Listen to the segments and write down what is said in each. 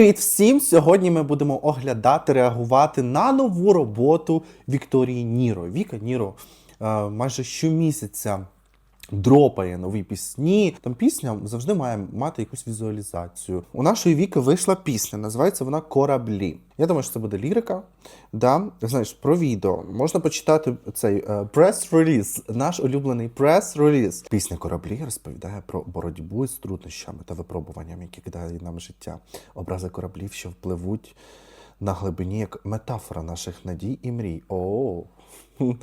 Привіт всім! Сьогодні ми будемо оглядати, реагувати на нову роботу Вікторії Ніро. Віка Ніро е, майже щомісяця дропає нові пісні. Там пісня завжди має мати якусь візуалізацію. У нашої Віки вийшла пісня, називається вона Кораблі. Я думаю, що це буде лірика. Да? Знаєш, про відео можна почитати цей прес-реліз, наш улюблений прес-реліз. Пісня Кораблі розповідає про боротьбу з труднощами та випробуваннями, які кидає нам життя. Образи кораблів, що впливуть на глибині як метафора наших надій і мрій. О,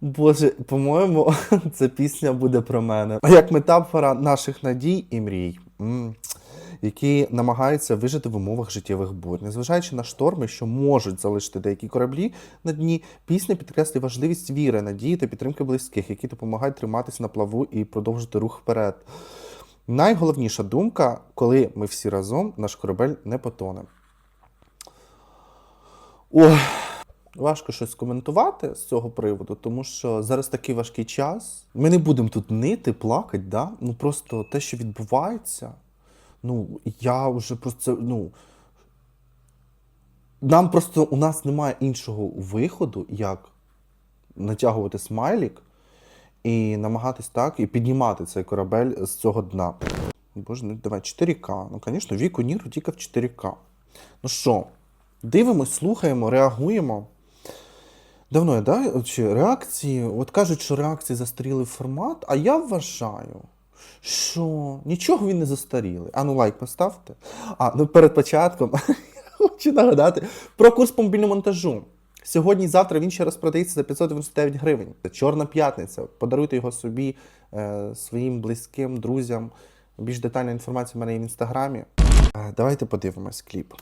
Боже, по-моєму, ця пісня буде про мене. Як метафора наших надій і мрій. Які намагаються вижити в умовах життєвих бур. Незважаючи на шторми, що можуть залишити деякі кораблі на дні, пісня підкреслює важливість віри, надії та підтримки близьких, які допомагають триматися на плаву і продовжити рух вперед. Найголовніша думка, коли ми всі разом, наш корабель не потоне. Ох, важко щось коментувати з цього приводу, тому що зараз такий важкий час. Ми не будемо тут нити, плакати, да? ну просто те, що відбувається. Ну, я вже просто ну. Нам просто у нас немає іншого виходу, як натягувати смайлік і намагатись так і піднімати цей корабель з цього дна. Боже, ну давай 4К. Ну, звісно, віку Ніру тільки в 4К. Ну що, дивимось, слухаємо, реагуємо. Давно, да? Чи реакції, от кажуть, що реакції застарілий формат, а я вважаю, що нічого він не застарілий. А ну лайк поставте. А, ну перед початком хочу нагадати про курс по мобільному монтажу. Сьогодні, завтра він ще раз продається за 599 гривень. Це Чорна п'ятниця. Подаруйте його собі, е, своїм близьким, друзям. Більш детальна інформація в мене є в інстаграмі. Е, давайте подивимось кліп.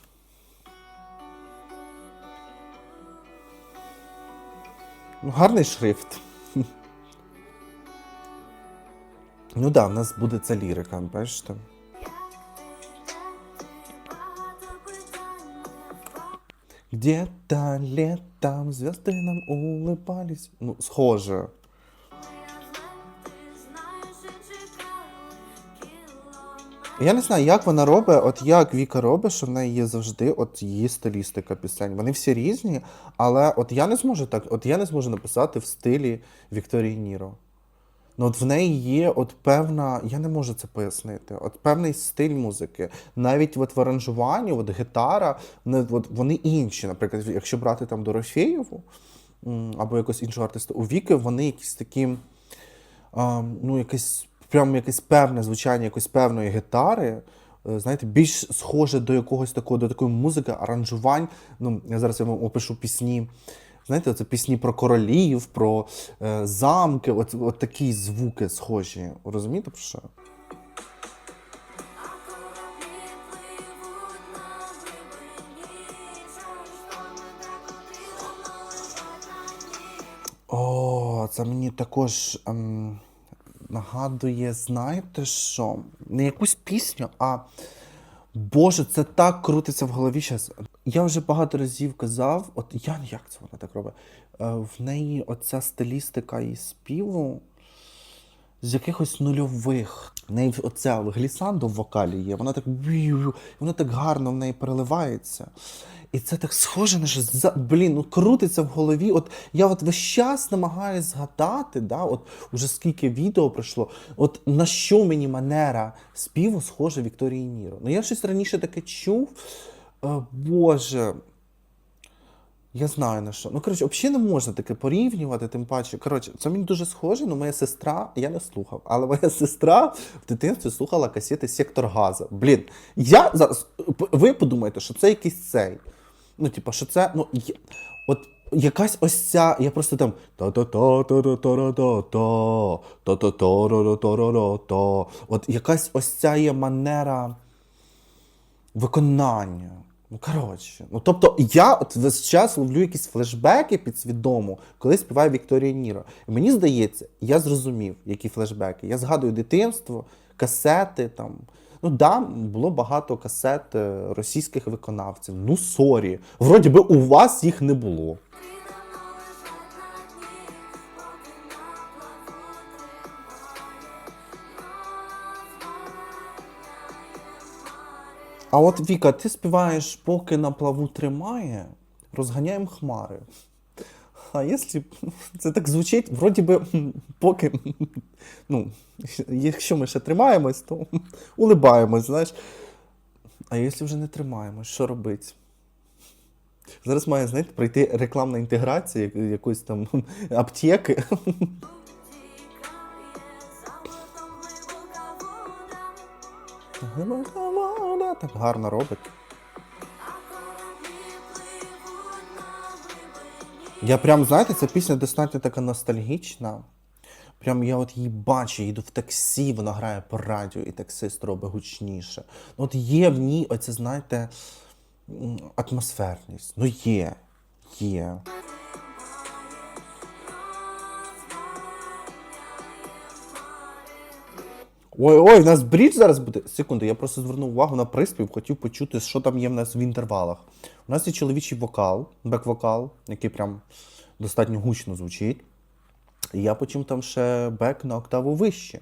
Ну, гарний шрифт. Ну так, да, в нас буде ця лірика, бачите? Где-то летом звезды нам улыбались. Ну, схоже. Я не знаю, як вона робить, от як Віка робить, що в неї є завжди от її стилістика пісень. Вони всі різні, але от я не зможу так, от я не зможу написати в стилі Вікторії Ніро. Ну, от в неї є от певна, я не можу це пояснити, от певний стиль музики. Навіть от в аранжуванні, от гітара, от, вони інші. Наприклад, якщо брати там Дорофєєву або якогось іншого артиста, у Віки вони якісь такі, ну, якесь, прямо якесь певне звучання якоїсь певної гітари. е, Знаєте, більш схоже до якогось такого, до такої музики, аранжувань. Ну, я зараз я вам опишу пісні. Знаєте, це пісні про королів, про е, замки, от, от такі звуки схожі. Розумієте про що? О, це мені також ем, нагадує, знаєте що? Не якусь пісню, а Боже, це так крутиться в голові зараз. Я вже багато разів казав, от я як це вона так робить. Е, В неї оця стилістика і співу з якихось нульових. В неї оця глісандо в вокалі є, вона так вона так гарно в неї переливається. І це так схоже на що за блін, ну крутиться в голові. От я от весь час намагаюся згадати, да, от уже скільки відео пройшло, от на що мені манера співу схожа Вікторії Ніро. Ну я щось раніше таке чув. Е, Боже. Я знаю на що. Ну, коротше, взагалі не можна таке порівнювати, тим паче. Коротше, це мені дуже схоже, ну моя сестра, я не слухав, але моя сестра в дитинстві слухала касети Сектор Газа. Блін, я зараз. Ви подумаєте, що це якийсь цей. Ну, типу, що це. ну, є... От якась ось ця. Я просто там. От якась ось ця є манера виконання. Ну, коротше. Ну, тобто, я от весь час ловлю якісь флешбеки підсвідомо, коли співає Вікторія Ніра. І мені здається, я зрозумів, які флешбеки. Я згадую дитинство, касети там. Ну да, було багато касет е, російських виконавців. Ну сорі. Вроді би у вас їх не було. А от Віка, ти співаєш, поки на плаву тримає, розганяємо хмари. А якщо це так звучить, вроді би, поки, ну, якщо ми ще тримаємось, то улибаємось, знаєш. А якщо вже не тримаємось, що робити? Зараз має, знаєте, пройти рекламна інтеграція якоїсь там аптеки. Так гарно робить. Я прям, знаєте, ця пісня достатньо така ностальгічна. Прям я от її бачу, їду в таксі, вона грає по радіо, і таксист робить гучніше. Ну, От є в ній, оце, знаєте, атмосферність. Ну є, є. Ой, ой, у нас брідж зараз буде. Секунду, я просто звернув увагу на приспів, хотів почути, що там є в нас в інтервалах. У нас є чоловічий вокал, бек-вокал, який прям достатньо гучно звучить. Я почув там ще бек на октаву вище.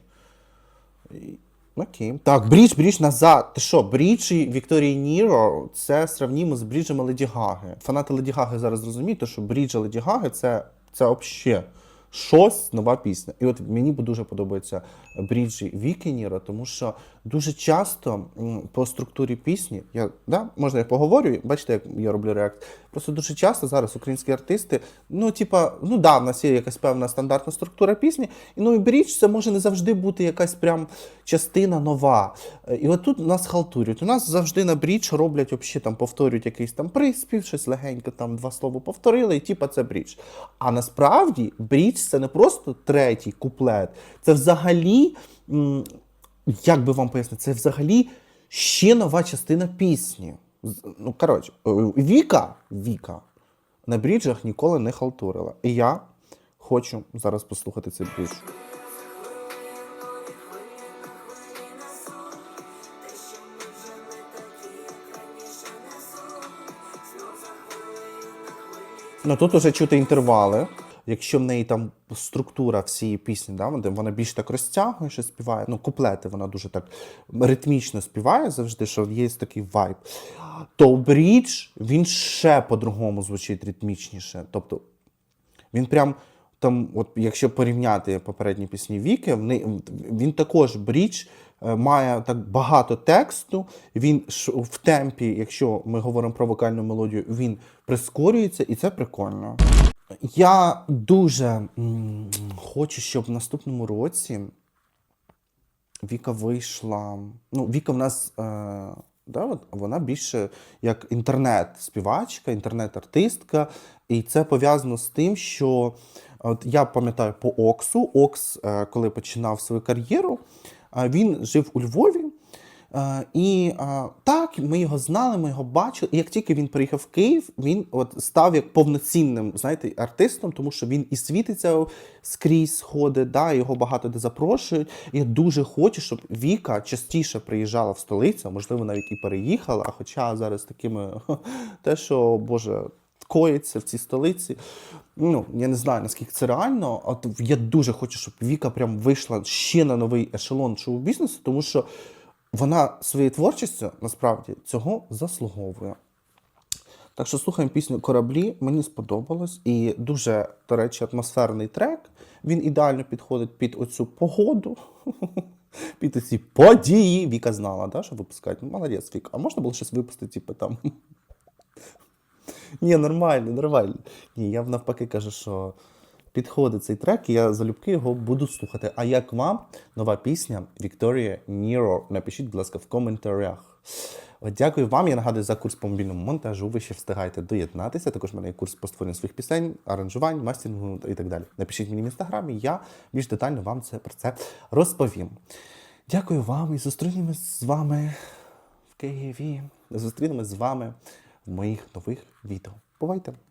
Окей. Так, брідж, брідж назад. Ти що, брідж і Вікторії Ніро це сравнімо з бріджем Леді Гаги. Фанати Леді Гаги зараз розуміють, що брідж Леді Гаги це, це взагалі щось нова пісня. І от мені дуже подобається бріджі Віки тому що дуже часто по структурі пісні, я, да, можна я поговорю, бачите, як я роблю реакт. Просто дуже часто зараз українські артисти, ну, типа, ну да, в нас є якась певна стандартна структура пісні, і ну і брідж це може не завжди бути якась прям частина нова. Е, І от тут нас халтурюють. У нас завжди на брідж роблять, взагалі там повторюють якийсь там приспів, щось легенько, там два слова повторили, і типа це брідж. А насправді брідж це не просто третій куплет, це взагалі, як би вам пояснити, це взагалі ще нова частина пісні. Ну, коротше, е, Віка, Віка на бріджах ніколи не халтурила. І я хочу зараз послухати цей брідж. Ну тут уже чути інтервали. Якщо в неї там структура всієї пісні, да, вона- більш так розтягує, що співає. Ну, куплети вона дуже так ритмічно співає завжди, що є такий вайб. То брідж він ще по-другому звучить ритмічніше. Тобто він прям там, от якщо порівняти попередні пісні Віки, він також брідж е, має так багато тексту. Він в темпі, якщо ми говоримо про вокальну мелодію, він прискорюється, і це прикольно. Я дуже хочу, щоб в наступному році Віка вийшла. Ну, Віка в нас. Е, да, от, вона більше як інтернет-співачка, інтернет-артистка. І це пов'язано з тим, що от я пам'ятаю по Оксу. Окс, е, коли починав свою кар'єру, е, він жив у Львові. Е, І е, так, ми його знали, ми його бачили. І як тільки він приїхав в Київ, він от став як повноцінним знаєте, артистом, тому що він і світиться скрізь ходить, да, його багато де запрошують. Я дуже хочу, щоб Віка частіше приїжджала в столицю, можливо, навіть і переїхала. Хоча зараз такими те, що Боже. Коїться в цій столиці. Ну, я не знаю, наскільки це реально. От я дуже хочу, щоб Віка прям вийшла ще на новий ешелон шоу-бізнесу, тому що вона своєю творчістю насправді цього заслуговує. Так що слухаємо пісню Кораблі. Мені сподобалось. І дуже, до речі, атмосферний трек. Він ідеально підходить під оцю погоду, під оці події. Віка знала, да, що випускають. Ну, Молодець, Віка. А можна було щось випустити, типу там. Ні, нормально, нормально. Ні, я навпаки кажу, що підходить цей трек, і я залюбки його буду слухати. А як вам нова пісня Вікторія Ніро? Напишіть, будь ласка, в коментарях. Дякую вам. Я нагадую за курс по мобільному монтажу. Ви ще встигаєте доєднатися. Також в мене є курс по створенню своїх пісень, аранжувань, мастінгу і так далі. Напишіть мені в інстаграмі, я більш детально вам це про це розповім. Дякую вам і зустрінемось з вами в Києві. Зустрінемось з вами в моїх нових відео. Бувайте!